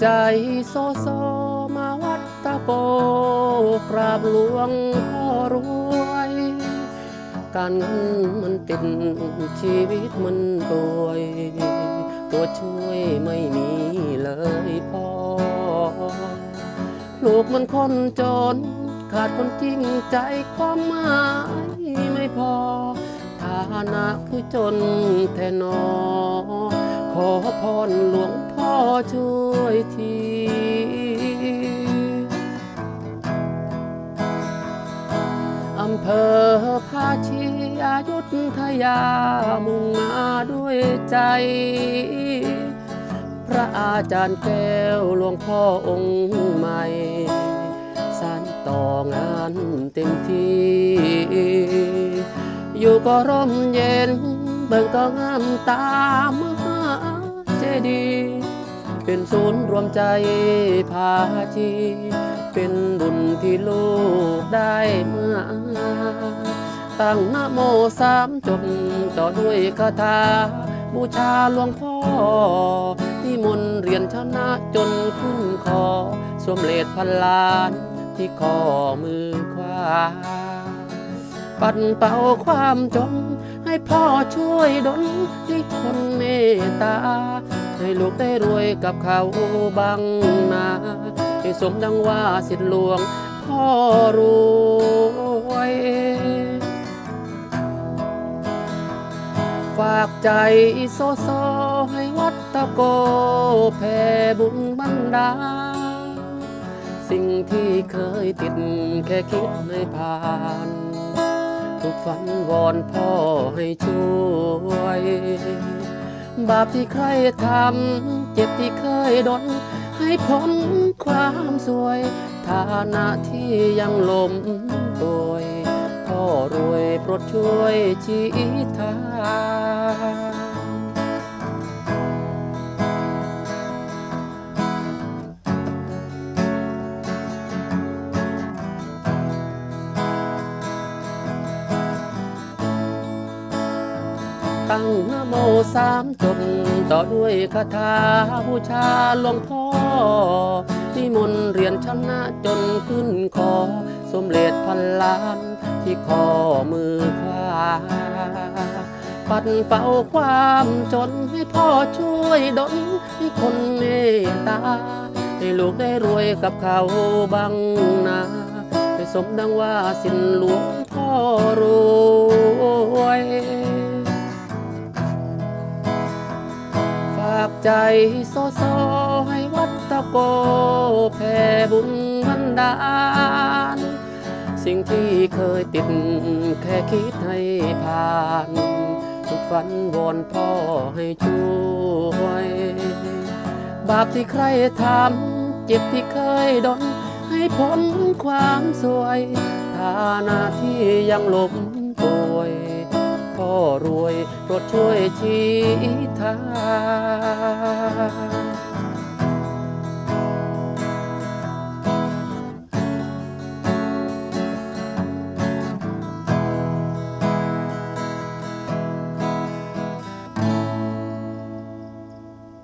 ใจโซโซมาวัดตะโกกราบหลวงพ่อรวย การเงินมันเป็นชีวิตมันรวย ตัวช่วยไม่มีเลยพ่อ ลูกมันคนจน ขาดคนจริงใจความหมายไม่พอ ฐานะผู้จนแทนอขอพรหลวง ช่วยทีอำเภอภาชีอายุทยามุ่งมาด้วยใจ พระอาจารย์แก้วหลวงพ่อองค์ใหม่สานต่องานเต็มที่ อยู่ก็ร่มเย็นเบิ่งก็งามตามหาเจดีย์ เป็นศูนย์รวมใจพาชี เป็นบุญที่ลูกได้มาตั้งนโมสามจบต่อด้วยคาถาบูชาหลวงพ่อ ที่มนต์เรียนชนะจนขึ้นคอ สวมเลดพันล้านที่ข้อมือขวา ปัดเป่าความจนให้พ่อช่วยดลให้คนเมตตา ให้ลูกได้รวยกับเขาบางนาให้สมดังว่าสิทธิหลวงพ่อรวยฝากใจโซโซให้วัดตะโกแผ่บุญบันดาสิ่งที่เคยติดแค่คิดให้ผ่าน ทุกฝันวอนพ่อให้ช่วย บาปที่ใครทำ เจ็บที่เคยดน ให้พ้นความสวย ฐานะที่ยังลมโดยพ่อรวยโปรดช่วยชี้ทาง ตั้งนโมสามจบต่อด้วยคาถาบูชาหลวงพ่อนิมนต์เรียนชนะจนขึ้นคอ สมเลดพันล้านที่ข้อมือขวาปัดเป่าความจนให้พ่อช่วยดลให้คนเมตตา ให้ลูกได้รวยกับเขาบางนาให้สมดังว่าสินหลวง ใจโซโซให้วัดตะโกแผ่บุญบันดาล สิ่งที่เคยติดแค่คิดให้ผ่าน ทุกฝันวอนพ่อให้ช่วย บาปที่ใครทำเจ็บที่เคยดน ให้พ้นความสวย ฐานะที่ยังหลมป่วย พ่อรวยโปรดช่วยชี้ทาง